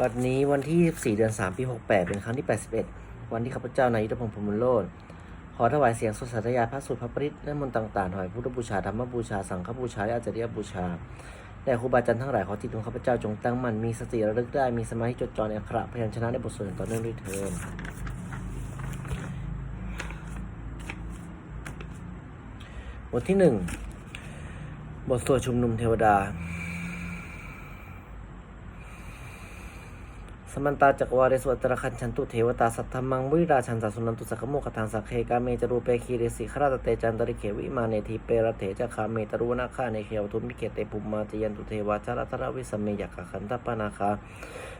บัดนี้วันที่4เดือน 3 ปี 68 เป็นครั้งที่ 81 วันที่ข้าพเจ้านายยุทธพงศ์พรหมโลดขอถวายเสียงสดสัตยาพระสูตรพระปริตและมนต์ต่างๆถวายพุทธบูชาธรรมบูชา สังฆบูชาและอาจาริยบูชาแต่ครูบาอาจารย์ทั้งหลายขอที่ของข้าพเจ้าจงตั้งมั่นมีสติระลึกได้มีสมาธิจดจ่อในอักขระพยัญชนะในบทสวดต่อเนื่องด้วยเถิดบทที่หนึ่งบทสวดชุมนุมเทวดา สมันตาจักรวาเรสวัตรคันชันตุเทวตาสัทธมังวิราชันสัสุนันตุสักโมกทางสักเคกาเมจรูเปคีเรสิขราตเตจันตริเขวิมาเนทีเปรเถจะคาเมตรุนาคาเนเขวทุมิเกเตปุมมาจยันตุเทวาชารัตระวิสัมเมยกขันตปานาคา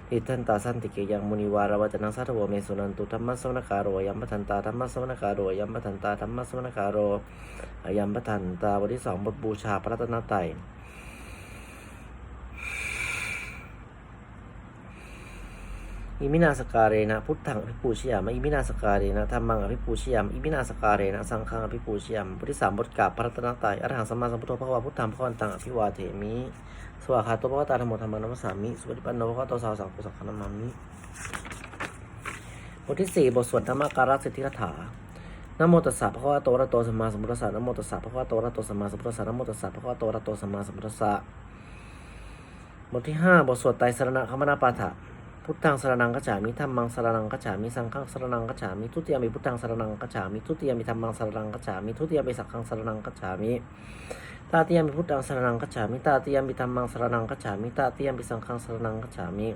ทิทันตาสันติเกยังมุนิวารวัจนังสัทวเมสุนันตุธรรมสวนาคารโรยัมปทันตาธรรมสวนาคารโรยัมปทันตาธรรมสวนาคารโรยัมปทันตาบทที่สองบทบูชาพระตนตรัย อิมินาสการเรนะพุทธังอภิปูชยามอิมินาสการเรนะธรรมังอภิปูชยามอิมินาสการเรนะสังฆังอภิปูชยามบทที่สามบทกาบพระรัตนตรัยอรหังสัมมาสัมพุทโธพระวาพุทธังพระวันตังอภิวาเทมิสวากขาโตพระวตาธรรมโธรรมนัมสามิสุปฏิปันโนพระวตาสาวสังโฆสังฆนามามิบทที่สี่บทสวดธรรมการสิทธิคาถานโมตัสสะพระวะโตอระโตสัมมาสัมพุทธัสสะนโมตัสสะพระวะโตอระโตสัมมาสัมพุทธัสสะนโมตัสสะพระวะโตอระโตสัมมาสัมพุทธัสสะบทที่ห้าบทสวดไตรสรณะคมนาปาฐะ พุทธังสรนังกัจฉามิธัมมังสรนังกัจฉามิสังฆังสรนังกัจฉามิทุติยมิพุทธังสรนังกัจฉามิทุติยมิธัมมังสรนังกัจฉามิทุติยมิสังฆังสรนังกัจฉามิตาติยมิพุทธังสรนังกัจฉามิตาติยมิธัมมังสรนังกัจฉามิตาติยมิสังฆังสรนังกัจฉามิ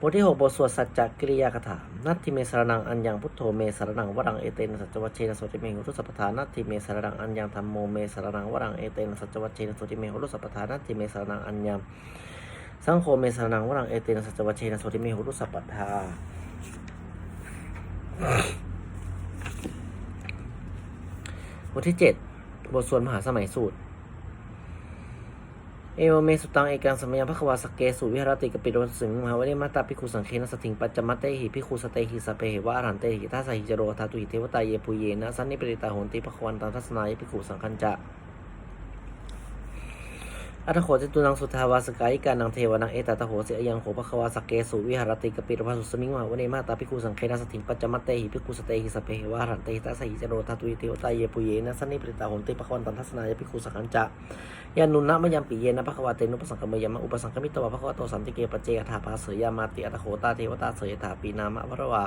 บทที่หกบทสวดสัจจกิริยาคถานัตถิเมสรนังอัญญังพุทโธเมสรนังวรังเอเตนสัจวัชเชนะโสติเมหุตุสัพพทานัตถิเมสรนังอัญญังธรรมโมเมสรนังวรังเอเตนสัจวัชเชนะโสติเมหุตุสัพพทานัตถิเมสรนังอัญญัง สังโฆเมสรนังวรังเอเตนะสัจวัชเชนะโสติเมหุรุสัพปัทธาบทที่เจ็ดบทสวดมหาสมัยสูตร เอวเมสุตังเอกังสมัยพระควาสเกสุวิหารติกปิโรสิงมหาวเนมาตาภิกขุสังเคนะสติงปัจจมัตเตหิภิกขุสเตหิสเปหิวะอรันเตหิทัสสหิจโรธาตุหิเทวตาเยปุเยนะสันนิปริตาโหนติภควันตังทัสนายภิกขุสังคัญจะ อัตโขจตุนังสุทาวาสกายิกานังเทวนังเอตตะโหเสยยังโขภควาสเกสุวิหารติกปิรภาสุสมิงมหาวเนมาตาภิกขุสังเคนะสติงปัจจมัตเตหิภิกขุสเตหิสเปหิวะอรหันเตหิทัสหิจโรธาตุหิเทวตาเยปุเยนะสันนิปริตาโหนติภควันตังทัสนายภิกขุสังคัญจะยานุนะมยัมปิเยนะภควาเตนุปสังกมยามะอุปสังกมิตวะภควาโตสันติเกปเจกถาภาเสยามาติอัตโขตาเทวตาเสยถาปีนามะพระวา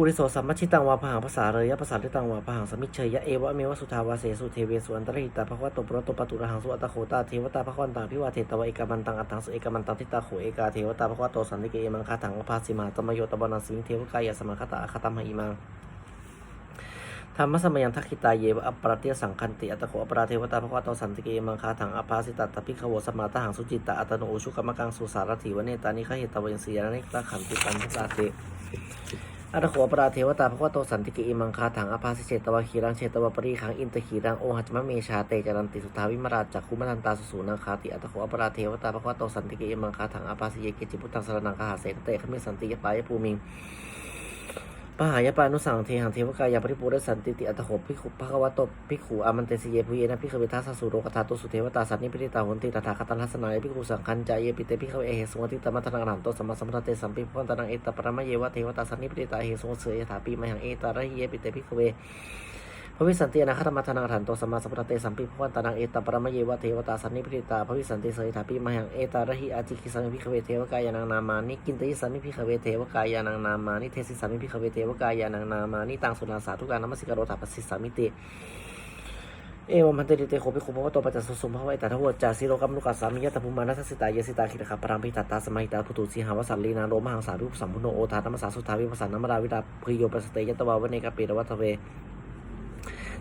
ปุริโสสัมมชิตังวาพหังภาษาเรยะภาษาทิตังวาพหังสมิเชยะเอวะเมวะสุทาวาเสสุเทเวสุอันตรหิตาภควาโตปรโตปตุระหังสุอัตโขตาเทวตาภควันตังพิวาเทตวะเอกมันตังอัตถังสุเอกมันตังทิตาโขเอกาเทวตาภควาโตสันติเกเอมังคาถังอภาสิมาตมโยตบานังสิงเทวกายะสมังคตาคตัมหิมังธรรมสมัยังทักขิตาเยวะอัปปราเตียสังคันติอัตโขอปราเทวตาภควาโตสันติเกมังคาถังอภาสิตาตพิขโวสมาตหังสุจิตตาอัตโนอุชุกรรมกังสุสารถิวเนตานิขหิตวยังสียานิตาขันติปันทิตาเต อัตโขอปราเทวตาพระวโตสันติเกมังคาถังอภาสิเชตวะขีรังเชตวะปรีขังอินตะขีรังโอหัจมะเมชาเตจรันติสุทาวิมราชจักคุมนันตาสุสูนังคาติอัตโขอปราเทวตาพระวโตสันติเกมังคาถังอภาสิเยกิจิพุทธังสรนังคาหาเสนเตขมิสันติยปายภูมิง ปหายปานุสังเทหังเทวกายาปริปูรสันติติอัตโขภิกขุภควตตภิกขุอามันเตสิเยพุเยนะภิกขเวทัสสสุโรกธาตุสุเทวตาสันนิพิติตาหุนติตถาคตันทัสนายภิกขุสังคัญจายเยปิเตภิกขเวเอเหสุงติตมัทนังนันโตสัมมาสัมพุทธเตสัมปิพันตนังเอตปรมะเยวะเทวตาสันนิพิติตาเหสุงเสยถาปีมหังเอตระเยปิเตภิกขเว พระวิสันติอนาคตมัทนังถันโตสมมาสัมพุทธเตสัมปิพันตานังเอตปรมเยวะเทวตาสันนิพิติตาพระวิสันติเสยถาปีมาหังเอตาระหิอาจิกิสังภิขเวเทวกายานังนามานิกินติสันนิภิขเวเทวกายานังนามานิเทสิสันนิภิขเวเทวกายานังนามานิตังสุนาสาธุการนมัสสิกโรธาปสิสามิติเอวมันเตติเตโคปิคุภวะโตปัจจสุสุมภวะอิตาทวจาสิโรกัมนุกัสสามิยะตะภูมานัสสิตายสิตาคิรคาปรามพิตตาสมัยตาพุตุสีหาวสัลลีนาโรมหังสารุปสัมพุโนโอทานัมสาสุทาวิปัสสานามราวิตาพโยปัสเตยตวาวเนกเปรวัตเว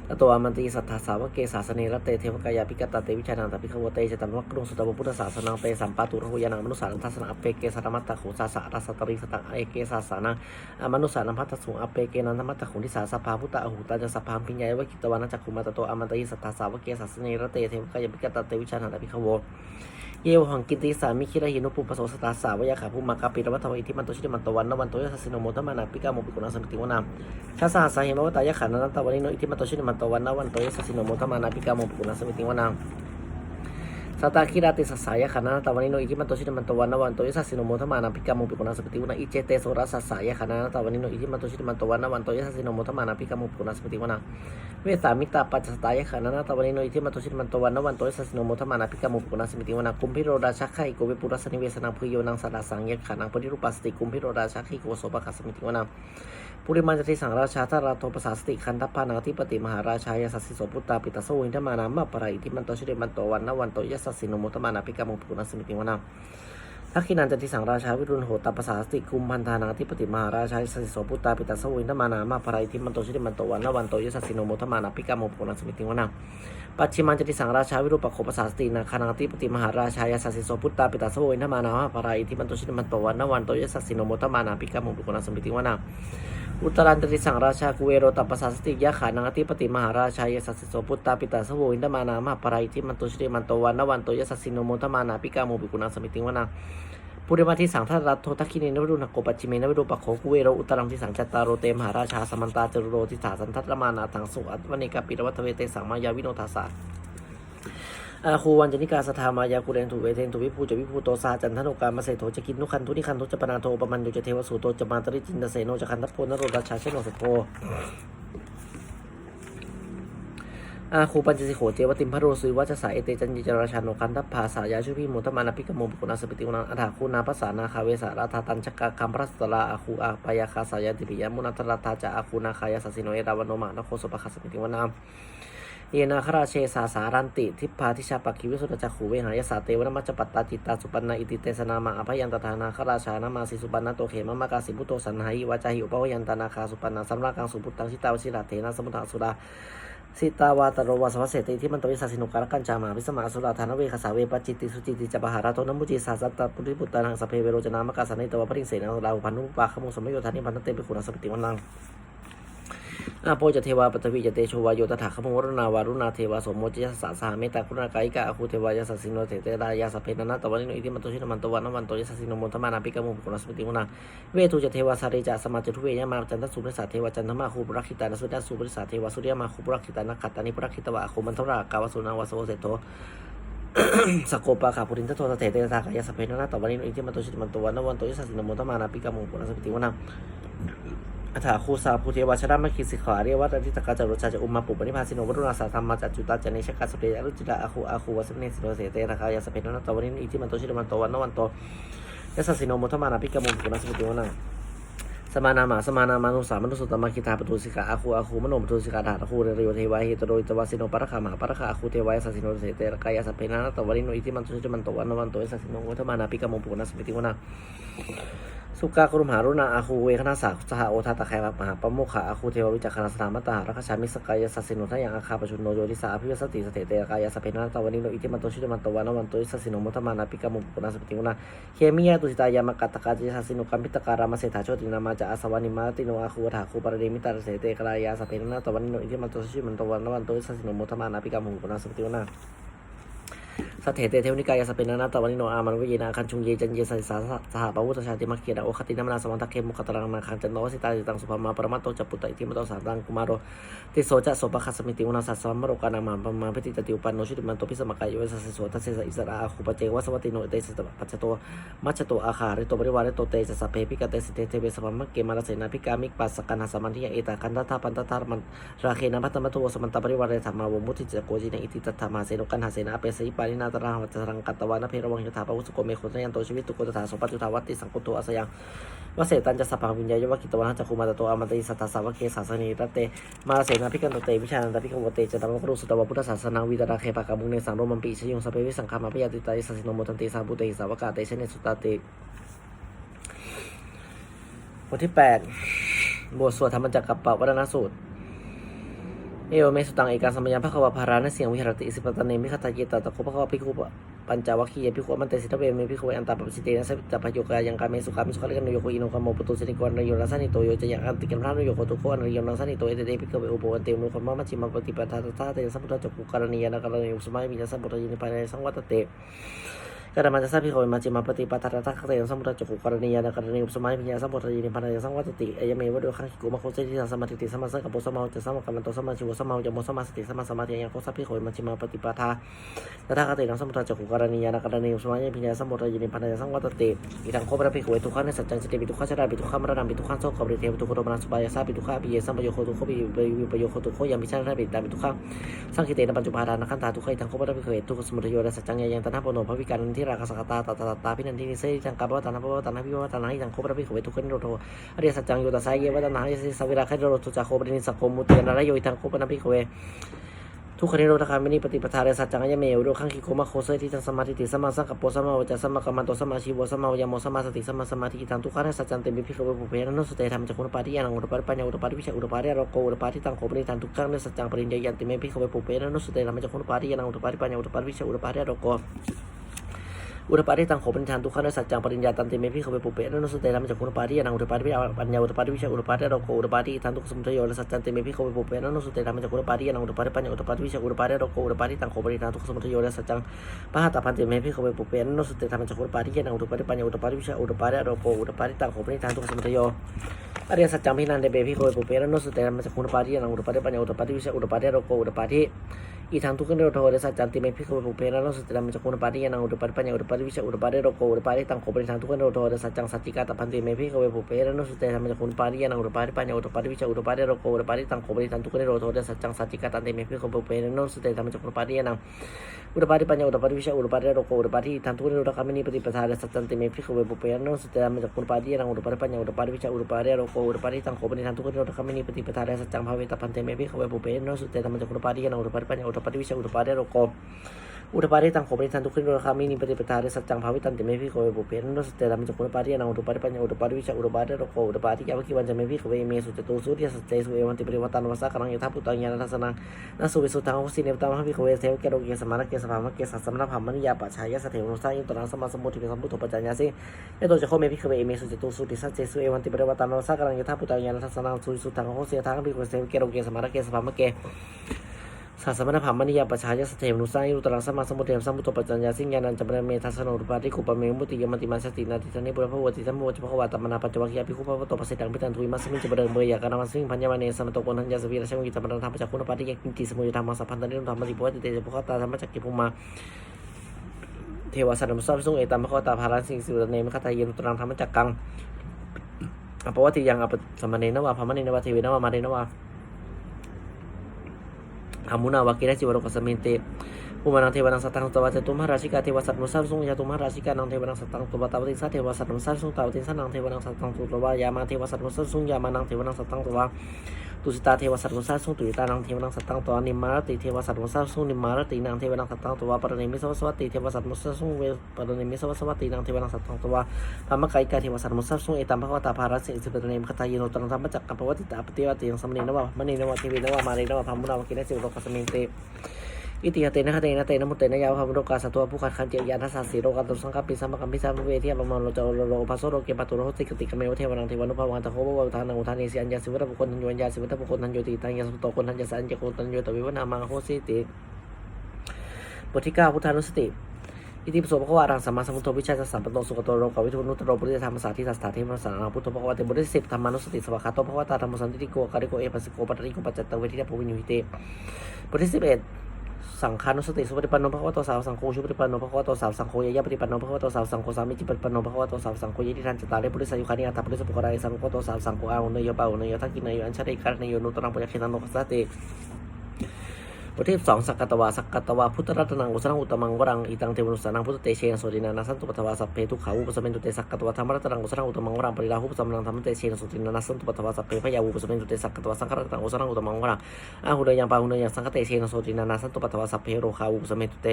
ตตัวอมันติสัทธาสาวกเกสาสเนรเตเทวกายาพิกตาเตวิชานังตปิขโวเตจตัมวักรุงสุตวพุทธศาสนังเตสัมปาตุรหุยานังมนุสานังทัสนังอเปเกสัตมัตตะขุสาสะรัสตริสตังเอเกสาสานังมนุสานังพัตสุงอเปเกนันธมัตตะขุนิสาสภาพุตตะอหุตาจะสภามพิญญายวกิตวานัจักขุมาตโตอมันติสัทธาสาวกเกสาสเนรเตเทวกายาพิกตาเตวิชานังตปิขว เยวหังกินติสามิคิระหินุปุปโสสตาสาวยาขาภูมากาปิรวัตวอิทิมันโตชิติมันตวันนวันโตยสัสสิโนโมทมานาปิกาโมปิกุณาสมิติวนาชาสหสาเหมวตายะขานันตวันนิโนอิทิมันโตชิติมันตวันนวันโตยสัสสิโนโมทมานาปิกาโมปิกุณาสมิติวนา สตาคิราติสัสายขันนาตะวันนิโนอิทิมันโตชิตมันโตวันนวันโตยสัสิโนโมทมานาพิกามุปิโกุณาสปติวนาอิเจเตโสรัสสายขันนาตะวันนิโนอิทิมันโตชิตมันโตวันนวันโตยสัสิโนโมทมานาพิกามุปิโกุณาสปติวนาเวสามิตาปัจจสตายขันนาตะวันนิโนอิทิมันโตชิตมันโตวันนวันโตยสัสิโนโมทมานาพิกามุปิโกุณาสปติวนากุมพิโรราชักไขโกเวปุรัสนิเวสนังพุโยนังสัตสังยขันังปริรูปัสติกุมพิโรราชักไขโกโสปะคัสมิติวนา ปุริมันจติสังราชาทาราโทปสาสติคันทัพพานาธิปติมหาราชายาสัสสิโสพุตตาปิตาโสวินทมานามาปะไรอิทิมันโตชิเรมันโตวันนวันโตยสัสสิโนโมตมานาปิกามุปุณสมิติวนาทักขินันจติสังราชาวิรุณโหตปสาสติคุมพันธานาธิปติมหาราชายาสัสสิโสพุตตาปิตาโสวินทมานามาปะไรอิทิมันโตชิเรมันโตวันนวันโตยสัสสิโนโมตมานาปิกามุปุณสมิติวนาปัจฉิมังจติสังราชาวิรูปโคปสาสตินาคานาติปติมหาราชายาสัสสิโสพุตตาปิตาโสวินทมานามาปะไรอิทิมันโตชิเรมันโตวันนวันโตยสัสสินโมตมานาปิกามุปุณสมิติวนา อุตรันตติสังราชากุเวโรตัปปสาสติยะขานังอธิปติมหาราชายสัสสิโสพุตตาปิตาสโวอินทมานามาปะไรทิมันโตชิมันโตวันนวันโตยสัสสินโมทมานาปิกาโมปิกุณาสมิติวนาปุริมาทิสังทัตรัตโททักขิเนนวรุณโกปัจจิเมนวรุปะโคกุเวโรอุตรังทิสังจัตตารโรเตมหาราชาสมันตาจรุโรทิสาสันทัตรมานาทังสุอัตวเนกาปิรวัตเวเตสังมายาวิโนทาสา อาคูวันจนิกาสธามายากุเรนถูเวเทนถูวิภูจวิภูโตสาจันทนุกามาเสโทจะกินนุคันทุนิคันทุจะปนาโทปมันโยจะเทวสูโตจะมาตริจินตเสโนจะคันทัพโพนโรราชาเชโนสโพอาคูปัญจสิโขเจวติมพระโรสุวัชสายเอเตจันยิจราชาโนคันทัพภาสายาชุพิมุตมานาพิกโมบุกุณาสปิติวนังอัฐาคูนาภาษานาคาเวสาราธาตันชกาคัมพระสตลาอาคูอาปายาคาสายาติปิยมุนัตราธาจาอาคูนาคายาสสิโนเอราวโนมานโคสุปะคัสมิติวนา เยนาคราเชสาสารันติ ทิพาทิชาปักคิวิสุทธจักขูเวหายสาเตวนมัจจปัตตาจิตตาสุปันนาอิติเตสนามาอภยันตทานาคราชานามาสิสุปันนาโตเขมมะกาสิพุโตสันหายวาจาหิอุปวยันตานาคาสุปันนาสัมรากังสุพุตตังชิตาวชิราเทนะสมุทธาสุราสิตาวาตโรวาสวัสเสติที่มันตวิสัสสินุการกันจามาวิสมาสุราธานเวคสาเวปจิตติสุจิติจปหาราโตนมุจิสาสัตตปุริปุตตานังสเพเวโรจนามกาสันนิตวะปริเสนาราหุพันุปาขมุสมโยธานิพันธเตปิขุณสปิติวันนัง อาโปจะเทวาปัตวิจะเตโชวาโยตถาคมวรณาวารุณาเทวาสมโมจิยสสาสาเมตตาคุณากายิกาอคูเทวายาสสิโนเตเตรายาสเพนันตวันนิโนอิติมันโตชินมันโตวันนวันโตยสสิโนมนทมานาปิกามุปุณสมติมุนาเวทุจะเทวาสาริจะสมาจทุเวยมาจันทสุริสาเทวาจันทมาคูปรักขิตานสุดาสุปริสาเทวาสุริยมาคูปรักขิตานักขัตตานิปรักขิตวะโคมันทรากาวสุนาวาโสเสโตสโกปะขาปุรินทโทสเตเตตากายาสเพนันตวันนิโนอิติมันโตชินมันโตวันนวันโตยสสิโนมนทมานาปิกามุปุณสมติมุนา อัฏฐาคูสาภูเทวชรามคิสิขาเรียวัตติตกาจารุชาจะอุมมาปุปนิพาสิโนวรุณาสาธรรมมาจัจจุตาจเนชกัสเปยรุจิตาอาคูอาคูวัสเนสิโนเสเตระคายาสเปนนัตวันนี้อิทิมันโตชิรมันโตวันนวันโตยสสสิโนมุทมานาพิกมุปุณสมิติวนังสมานามาสมานามานุสามนุสุตตมคิตาปตุสิกาอาคูอาคูมโนปตุสิกาดาอาคูเรโยเทวาหิตโรยตวาสิโนปะระคามหาปะระคาอาคูเทวายสสสิโนเสเตระคายาสเปนนัตวันนี้อิทิมันโตชิรมันโตวันนวันโตยสสสิโนมุทมานาพิกมุปุณสมิติวนัง สุกาครุมหารุณาอาคูเวคณาสาสหโอทาตะไคมหาปโมขาอาคูเทววิจักขณาสนามตารักชามิสกายสัสสิโนทยังอาคาปชุนโนโยติสาพิวสติสเตเตกายสัพเพนาตวันิโนอิติมันโตชิตมันโตวานวันโตอิสัสสิโนมุทมานาปิกามุปุนาสปติมุนาเคมียตุสิตายามกัตตกาจิสัสสิโนกัมพิตการามเสถาโชตินามาจาอาสวานิมาติโนอาคูถาคูปารเดมิตาเสเตกายาสัพเพนาตวันิโนอิติมันโตชิมันโตวานวันโตอิสัสสิโนมุทมานาปิกามุปุนาสปติมุนา สเถเตเทวนิกายสเปนานาตะวันนิโนอามันวิเยนาคันชุงเยจันเยสัสสาสหปวุตชาติมัคเกียดโอคตินามานาสมันตะเคมุขตรังนาคันจันโนสิตาจิตังสุภามาปรมัตโตจัปุตตะอิติมโตสารังกุมารโรติโสจะโสปะคัสมิติอุนาสัสสมโรกานามาปมาพิติตติอุปันโนชุติมันโตพิสมกายโยสัสสโสทัสเสสอิสระอาคูปเจวัสวัติโนเตสตปัจจโตมัจจโตอาคาริโตบริวารโตเตสสะเพปิกเตสเตเทเวสมมะเกมาลเสนาพิกามิกปัสสกันหาสมันทิยเอตาคันตถาปันตถามันราเคนะพัตตมตุสมันตบริวารธรรมาวมุติจโกจินอิติตถามาเสนกันหาเสนาเปสิปานินาตราวัจรังกัตตวานเพรวังยถาปวุสุโกเมโคตยันโตชีวิตตุโกตถาสปัจจุทาวัติสังกุโตอาสยังวเสตันจะสปังวิญญายวกิตวันจักคุมาตโตอมติสัตสาวกเกศาสนีรเตมาเสนาพิกันโตเตวิชานันตพิกวเตจะตมปรุสุตวพุทธศาสนาวิตราเคปะกามุงเนสังโรมันปีชยงสเปวิสังคามาปยติตาสัสินโมทันติสาบุเตสาวกาเตชเนสุตตาเตบทที่แปดบทสวดธรรมจักรกับปวัฒนสูตร เอวเมสุตังเอกาสมัยยังพระควาภารานะเสียงวิหารติสิปตะเนมิคตาเยตตะโคพระควพิคุปัญจวัคคียพิคุมันเตสิทเวเมพิคุอันตาปสิเตนะสัจพโยกายังกาเมสุขามิสุขาลิกันโยโคอิโนคามโมปุตุสินิกวนโยรัสนิโตโยจะยังอันติกันพระนโยโคตุโคอนโยนัสนิโตเอเตเตพิกเวอุโบอันเตมุคมะมัจฉิมาปฏิปทาตถาเตสัพพุทธจักกุการณียานะการณีอุสมัยมิยสัพพุทธยินิพานสังวัตเต กระมันจะทราบพิโคมาจิมาปฏิปทาทักเตยสมุทรจักรุกรณียานกรณีอุปสมัยพิญญาสัมปทายินิพันธ์สังวัตติอายเมวะโดุขังกิกุมาโคเซติสัมาติติสมาสังกัปปสัมมาจะสัมมากัมมันตสัมมาชิวสัมมาจะโมสัมมาสติสัมมาสมาธิยังโคสัพพิโคมาจิมาปฏิปทาทักเตยสมุทรจักรุกรณียานกรณีอุปสมัยพิญญาสัมปทายินิพันธ์สังวัตติอีทังโคปะพิโคทุกขันสัจจังสติปิทุกขัชราปิทุกขัมรณะปิทุกขันโสกบริเทวทุกขโรมนัสบายาสาปิทุกขะปิเยสัมปโยโคทุกขปิวิปโยโคทุกขยามิชันระปิตาปิทุกขังสังคิเตนปัญจุปาทานขันตาทุกขทังโคปะพิโคทุกขสมุทโยและสัจจังยังตนะปโนภวิการที่ราคสกตาตตตตาพินันทินิเสจังกาบวัตนาภวตนาพิวัตนาหิจังโคปะพิโคทุกขนิโรโทอริยสัจจังโยตัสสายเยวัตนาหิสิสวิราคโรตุจักโคปะนิสักโคมุตเตนะระโยทังโคปะนพิโคเวทุกขณิโรธคามินีปฏิปทาเรสัจจังยเมวโดขังคิโคมาโคเซติจังสมาธิติสมาสังกปโปสมาวจสมากัมมันโตสมาชีวสมาวายโมสมาสติสมาสมาธิตังทุกขันสัจจังเตมิพิโคเวปุเพนะนุเตธรรมจักขุนปาริยานังอุตปาริปัญญาอุตปาริวิชาอุตปาริโรโกอุตปาริตังโคปนิตังทุกขังเนสัจจังปริญญายันติเมพิโคเวปุเพนะนุเตธรรมจักขุนปาริยานังอุตปาริปัญญาอุตปาริวิชาอุตปาริโรโก อุตปาริตังโขปนิทานทุขันสัจจังปริญญาตันติเมพิขเวปุเปนนุสเตธรรมจักขุนปาริยานังอุตปาริวิปัญญาอุตปาริวิชาอุตปาริโรโกอุตปาริทันทุสมุทโยและสัจจังติเมพิขเวปุเปนนุสเตธรรมจักขุนปาริยานังอุตปาริปัญญาอุตปาริวิชาอุตปาริโรโกอุตปาริตังโขปนิทานทุสมุทโยและสัจจังปะหัตถพันติเมพิขเวปุเปนนุสเตธรรมจักขุนปาริยานังอุตปาริปัญญาอุตปาริวิชาอุตปาริโรโกอุตปาริตังโขปนิทานทุสมุทโยอริยสัจจังพินันเดเบพิโคปุเปรโนสุเตนะมัจจุนปาริยานังอุตปาริปัญญาอุตปาริวิชาอุตปาริโรโกอุตปาริ อีทางทุกขนิโรธเดสัจจันติเมพิโคปุเปรโนสุเตนะมัจจุนปาริยานังอุตปาริปัญญาอุตปาริวิชาอุตปาริโรโกอุตปาริตังโคปริทางทุกขนิโรธเดสัจจังสัจจิกาตพันติเมพิโคปุเปรสุเตนะมัจจุนปาริยานังอุตปาริปัญญาอุตปาริวิชาอุตปาริโรโกอุตปาริตังโคปริทางทุกขนิโรธเดสัจจังสัจจิกาตันติเมพิโคปุเปรโนสุเตนะมัจจุนปาริยานังอุตปาริปัญญาอุตปาริวิชาอุตปาริโรโกอุตปาริทันทุกนิโรธคามินีปฏิปทาสัจจันติเมพิโคปุเปรสุเตนะมัจจุนปาริยานังอุตปาริปัญญาอุตปาริวิชาอุตปาริโรโกอุตปาริตังโคปริทางทุกขนิโรธคามินีปฏิปทาเดสัจจังภาเวตพันเตเมพิโคปุเปรสุเตนะมัจจุนปาริยานังอุตปาริปัญญาอุตปาริวิชาอุตปาริโรโกอุตปาริตังโขปนิทันทุกขินโรคามินิปฏิปทาเรสัจจังภาวิตันติเมพิโคเวปุเพนโนสเตตัมจักขุนปาริยานังอุตปาริปัญญาอุตปาริวิชาอุตปาริโรโกอุตปาริยาวกิวันจะเมพิโคเวเมสุจตุสุริยสัจเจสุเอวันติปริวัตันวสักกังยถาพุตตังยานัสนังนัสสุวิสุทังหุสิเนวตัมหพิโคเวเทวเกโรเกสมานเกสภามะเกสัสสมณพามนิยาปัจฉายะสเทวนุสังยุตรังสมาสมุทิเป็นสัมพุทโธปัจจญาสิยะโตจะโคเมพิโคเวเมสุจตุสุริสัจเจสุเอวันติปริวัตันวสักกังยถาพุตตังยานัสนังสุวิสุทังหุสิทังพิโคเวเทวเกโรเกสมานเกสภามะเก ศาสมณพามนิยาประชายสเทมนุสังยุตรังสมาสมุเทมสัมพุทโธปัจจัญญาสิงญานันจำเรเมทัสโนรุปาติคุปเมมุติยมติมาสตินาติธนิปุรพวติสัมโมจภควาตมนาปัจจวัคยาภิกขุปะโตปสิตังพิตันทุยมัสมิจบเริงเมยากานามัสมิงพัญญามเนสมโตกนัญญาสวีราชวิกิตมรังธรรมจักขุนปาติยกินติสมุยธรรมสัพพันธนิรุธรรมติปวัติเตจปุขตาธรรมจักกิภูมาเทวสันมุสัพสุงเอตัมภควตาภารันสิงสิวเนมคตายนตรังธรรมจักกังอปวัติยังอปสมเนนวะพาเนนวะ a una vaquera, si bueno, casualmente อุมานังเทวานังสัตตังตวะเจตุมหาราชิกาเทวสัตว์นุสัรสุงยาตุมหาราชิกานังเทวานังสัตตังตวะตาวติสัตเทวสัตว์นุสัรสุงตาวติสัตนังเทวานังสัตตังตุวะยามาเทวสัตว์นุสัรสุงยามานังเทวานังสัตตังตวะตุสิตาเทวสัตว์นุสัรสุงตุสิตานังเทวานังสัตตังตวะนิมารติเทวสัตว์นุสัมสุงนิมมารตินังเทวังสัตตังตวะปรณิมิสวัสวัติเทวสัตว์นุสัมสุงเวปรณิมิสวัสวัตินังเทวานังสัตตังตวะธรรมกายกาเทวสัตว์นุสัมสุงเอตัมภวตาภารัสสิสิปรณิมคตายโนตังธรรมจักกัมภวติตาปฏิวัติยังสมณีนวะมณีนวะเทวินวะมาเรนวะพามุนาวกินสิวโลกัสมนเต อิติยเตนะคะเตนะเตนะมุเตนะยาวพามุโรกาสัตวผู้ขัดขันเจียยานทัสสสีโรกันตุสังกัปปิสัมมกัมปิสัมเวทีลมนโลจโลโลภัสโรเกปัตุโรหติกติกเมวเทวนังเทวานุภาวันตะโคบวทานังอุทานิสิอัญญาสิวะบุคคลทันโยอัญญาสิวะบุคคลทันโยติตังยาสุตโตคนทันยาสัญญโคตันโยตวิวนามังโคสิติบทที่เก้าพุทธานุสติอิติปโสภควารังสัมมาสัมพุทโธวิชัยสัมปันโตสุขโตโรกวิทุนุตโรปุริยธรรมสาธิสัสถาธิมรสานังพุทโธภควาเตบทที่สิบธรรมานุสติสวากขาโตภควาตาธรรมสันติโกการิโกเอปัสสิโกปัตติโกปัจจตเวทิยาภูวิญญูหิเตบทที่สิบเอ็ด สังฆานุสติสุปฏิปันโนภควโตสาวสังโฆชุปฏิปันโนภควโตสาวสังโฆยยะปฏิปันโนภควโตสาวสังโฆสามิจิปฏิปันโนภควโตสาวสังโฆยติทันจตาเรปุริสายุคานิอัตถปุริสปุกรายสังโฆโตสาวสังโฆอาวุเนยปาวุเนยทักกินเนยอัญชริการเนยโนุตรังปุญญคินันโนคัสสติ บทที่สองสักกตวาสักกตวาพุทธรัตนังอุสนังอุตมังวรังอิตังเทวนุสานังพุทธเตเชนโสตินานาสันตุปทวาสัพเพทุขาวุปสเมนตุเตสักกตวาธรรมรัตนังอุสนังอุตมังวรังปริลาหุปสมนังธรรมเตเชนโสตินานาสันตุปทวาสัพเพพยาวุปสเมนตุเตสักกตวาสังฆรัตนังอุสนังอุตมังวรังอาหุเนยังปาหุเนยังสังฆเตเชนโสตินานาสันตุปทวาสัพเพโรคาวุปสเมนตุเต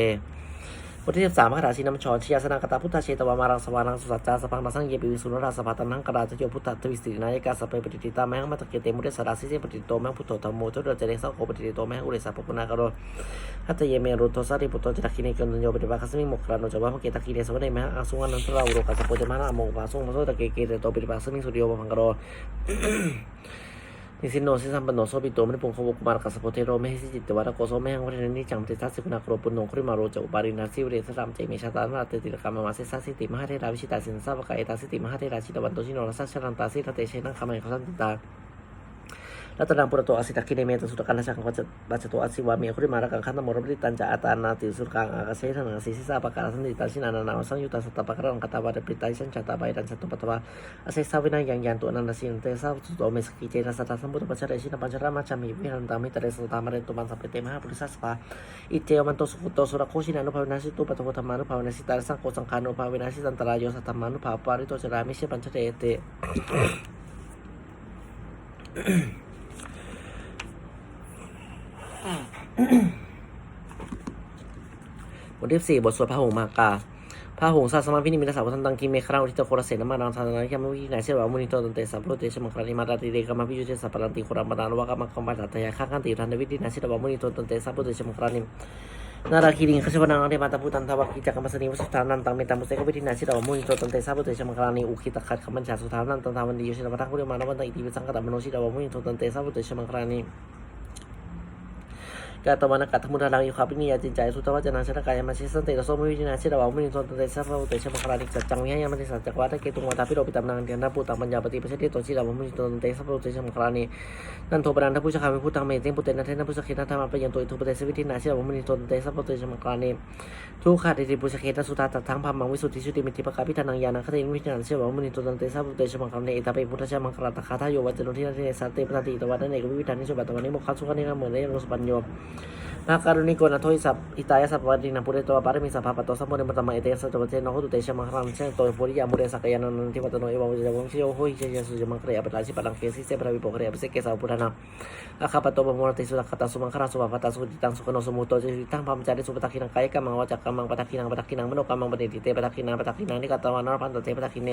บทที่สามมหาราชินัมชรชยาสนากตาพุทธเชตวามารังสวานังสุสัจจาสพังนาสังเยปิวิสุนราสภาตันังกราชโยพุทธทวิสิรินายกาสเปปฏิติตาแมงมัตเกเตมุเดสราสิเจปฏิโตแมงพุทโธธรรมโมทุเรเจเรสังโฆปฏิติโตแมงอุเรสาปุปนากรหัตเยเมรุโทสาริปุตโตจิตคิเนกันโยปฏิบัติคัสมิโมกราโนจวะมเกตะคิเนสวะเนแมงอาสุงานันทราอุโรกัสโปเจมานะโมวาสุงมาโซตะเกเกเรโตปฏิบัติสมิงสุริโยปังกร นิสินโนสิสัมปันโนโซปิโตมันปุงขวกุมารกัสโพเทโรไม่ให้สิจิตวะโกโซไม่หังวันนี้จังติทัสสิกุณาโรปุนโนคริมาโรจอุบารินาสิวเรสรามเจมิชาตานาเตติรกรรมมาเซสัสสิติมหาเทราวิชิตาสินซาภกายตาสิติมหาเทราชิตวันโตชิโนรัสชรันตาสิทเตเชนังคามัยเขาสันติตา รัตนังปุระโตอสิตาคิเนเมตสุตกันนาชังวัจวัจโตอสิวามีคุริมารักังขันตมรบริตันจะอาตานาติสุรกังอากาเสธนังสิสิสาปะการสันติตันชินานานาสังยุตตาสตปะการังคตาวาเดปริตาสัญชาตาบายดันสัตตุปัตตวาอาศัยสาวินายังยันตัวนันสินเตสาสุโตเมสกิเจนะสัตตสัมพุทธปัจเจชินปัญจรามาจามิวิหันต บทที่สี่บทสวดพระหงมากาพระหงส์ศาสมาพินิมิตาสาวทันตังกิเมฆราอุทิตโครเสนมารังทานานิยามวินัยเสวามุนิโตตันเตสัมโพเตชมังครานิมาตาติเดกามาพิยุเจสัพพลันติโครามานานวะกามังคมัตตยาข้ากันติทันวิตินาสิตวามุนิโตตันเตสัมโพเตชมังครานินาราคิริงขชวนังอันเดมาตาพุตันทวักกิจักรมสนิวสุทานันตังเมตังมุเสกวิตินาสิตาวมุนิโตตันเตสัมโพเตชมังครานิอุคิตขัดขมันชาสุทานันตังทาวันดีโยชินวัตังคุเรมานวันตังอิติวิสังกตมโนชิตาวมุนิโตตันเตสัมโพเตชมังครานิ กาตวันกัตถมุทารังอยู่ขับปิญญาจินใจสุตวะจนาชนะกายมาชิสันติระโสมวิจินาชิดาวมุนิโตตันเตสัพพะอุเตชะมครานิสัจจังวิหยามันติสัจจวัตเกตุงวัตาพิโรปิตัมนังเทียนนาปุตตังปัญญาปฏิปเชติโตชิดาวมุนิโตตันเตสัพพะอุเตชะมครานินันโทปนันทพุชคามิพุตังเมติงปุเตนะเทนะพุชเคนะธรรมะปยันโตอิทุปเตสวิธินาชิดาวมุนิโตตันเตสัพพะอุเตชะมครานิทุกขาติติปุชเคนะสุตาตัทังพามังวิสุทธิชุติมิติปกาพิธานังยานังคติวิญญาชิดาวมุนิโตตันเตสัพพะอุเตชะมครานิเอตาเปพุทธชะมังคราตคาทาโยวัจโนทินาเทสัตเตปนาติตวัตเนกวิวิธานิสุบัตวันนิโมคัสสุขันิกามเมเนโรสปัญโยนาการุณิโกนาโทอิสัพอิตายสัพวัตินาปุเรโตปาริมิสัพพะปะโตสัมโมเนมตมะเอเตสัจวัตเจนะโหตุเตชะมังครังเชโตปุริยามุเรสักยานันทิวัตโนเอวะวิจวังชิโยโหหิเชยสุจมังคเรอปราชิปังเคสิเสปราวิปคเรอภิเสเกสาวพุทธนาอาคาปโตบมรติสุตคตาสุมังครังสุภะตาสุติตังสุขโนสมุโตจิตังพามจาริสุปตักขินังกายกัมมังวจักกัมมังปตักขินังปตักขินังมโนกัมมังปฏิติเตปตักขินังปตักขินังนิกตวานรพันตเตปตักขิเน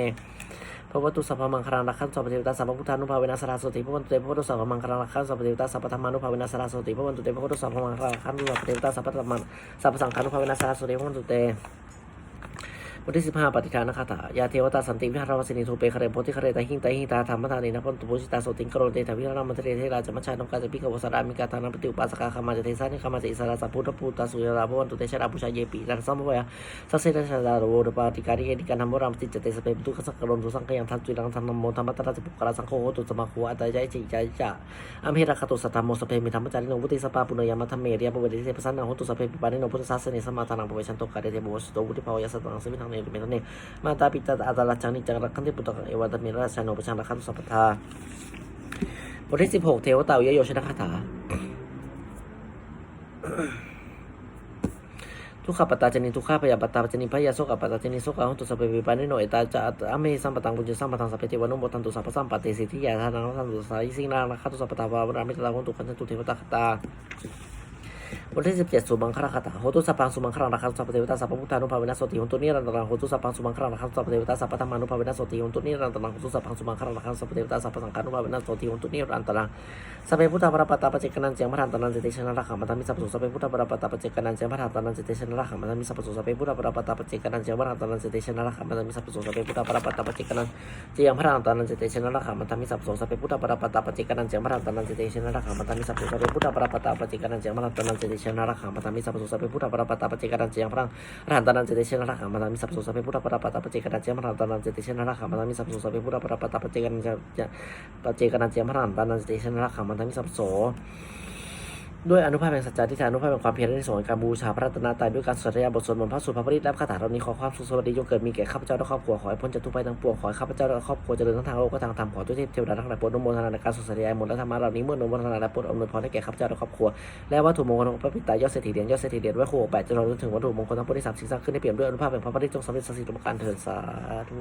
พระวัตุสัพพมังคารังรักขันสัพพเทวตาสัพพพุทธานุภาเวนัสราสติพระวันตุเตพระวัตุสัพพมังคารังรักขันสัพพเทวตาสัพพธรรมานุภาเวนัสราสติพระวันตุเตพระวัตุสัพพมังคารังรักขันสัพพเทวตาสัพพธรรมาสัพพสังฆานุภาเวนัสสาสติพระวันตุเต บทที่สิบห้าปฏิทานคาถายาเทวตาสันติวิหารวสินีทูเปคเรโพธิคเรตาหิงตาหิงตาธรรมทานีนะพันตุปุชิตาโสติงกโรเตถาวิหามัทเรเทราจมัชชานงกาจปิกวสรามิกาธานาปฏิอุปาสกาคามาจเทสานิคามาจอิสระสัพพุทธปูตาสุยราภวันตุเตชะราปุชาเยปีรันสัมภวะสัสเสตชะดาโรดปาติการิเอติการธรรมรามติจเตสเปปุตุขสังกรมตุสังขยังทันจุลังธรรมโมธรรมตระสิปุกราสังโฆตุสมาโคอัตยายจิจายจะอัมเหระคตุสัตตมโมสเพมิธรรมจาริโนวุติสปาปุณยามัทเมเรียปเวติเสปสันนังโหตุสเพปิปานิโนพุทธศาสนิสมาทานังปเวชันโตกาเดเทโบสโตวุติภาวะสัตตังสมิทังเนเมตันเนมาตาปิตาอาตาลจังนิจังรักขันติปุตตังเอวาตมิราชาโนปชังรักขันตุสัพพทาบทที่สิบหกเทวตาวยโยชนะคาถาทุกขปตาจนิทุกขพยาปตาจนิพยาโสกปตาจนิโสกาหุตุสัพเพวิปานิโนเอตาจะอเมสัมปตังปุญญสัมปตังสัพเพเทวานุโมทันตุสัพพสัมปติสิทธิยาทานังสันตุสายิสิงนารักขันตุสัพพทาวาวรามิตตาหุตุขันตุเทวตาคตา บทที่สิบเจ็ดสุมังคลคาถาโหตุสัพพังสุมังคลังรักขันสัพพเทวตาสัพพพุทธานุภาเวนัสติโหตุนิรันตรังโหตุสัพพังสุมังคลังรักขันสัพพเทวตาสัพพธรรมานุภาเวนัสติโหตุนิรันตรังโหตุสัพพังสุมังคลังรักขันสัพพเทวตาสัพพสังฆานุภาเวนัสติโหตุนิรันตรังสัพเพพุทธาปรปตาปเจกนันเจียงพระรันตนันเจเตชนะรักขังมัตมิสัพสุสัพเพพุทธาปรปตาปเจกนันเจียงพระรันตนันเจเตชนะรักขังมัตมิสัพสุสัพเพพุทธาปรปตาปเจกนันเจียงพระรันตนันเจเตชนะรักขังมัตมิสัพสุสัพเพพุทธาปรปตาปเจกนันเจียงพระรันตนันเจเตชนะรักขังมัตมิสัพสุสัพเพพุทธาปรปตาปเจกนันเจียงพระรันตนันเจเตชนะรักขังมัตมิสัพสุสัพเพพุทธาปรปตาปเจกนันเจียงพระรันตนันเจเตชนะรักขังมัตมิสัพสุสัพเพพุทธปรปตาปเจกนันเจียงพระรันตานันเจเตชนะรักขังมัตมิสัพสุสัพเพพุทธปรปตาปเจกนันเจียงพระรันตานันเจเตชนะรักขังมัตมิสัพสุสัพเพพุทธปรปตาปเจกนันเจียงปเจกนันเจียงพระรันตานันเจเตชนะรักขังมัตมิสัพโส ด้วยอนุภาพแห่งสัจจะที่แท้อนุภาพแห่งความเพียรในส่วนการบูชาพระรัตนตรัยด้วยการสวดยาบทสวดมนต์พระสุภาพริตและคาถาเหล่านี้ขอความสุขสวัสดีจงเกิดมีแก่ข้าพเจ้าและครอบครัวขอให้พ้นจากทุกภัยทั้งปวงขอให้ข้าพเจ้าและครอบครัวเจริญทั้งทางโลกและทางธรรมขอทุกเทพเทวดาทั้งหลายโปรดอนุโมทนาในการสวดสยายมนต์และธรรมะเหล่านี้เมื่อนุโมทนาและโปรดอำนวยพรให้แก่ข้าพเจ้าและครอบครัวและวัตถุมงคลของพระปิตายอดเศรษฐีเหรียญยอดเศรษฐีเหรียญไว้คู่แปดจนเราจนถึงวัตถุมงคลทั้งปวงที่สามสิ่งสร้างขึ้นให้เปี่ยมด้วยอนุภาพแห่งพระปฏิจงสำเร็จศักดิ์สิทธิ์ทุกประการเถิดสาธุ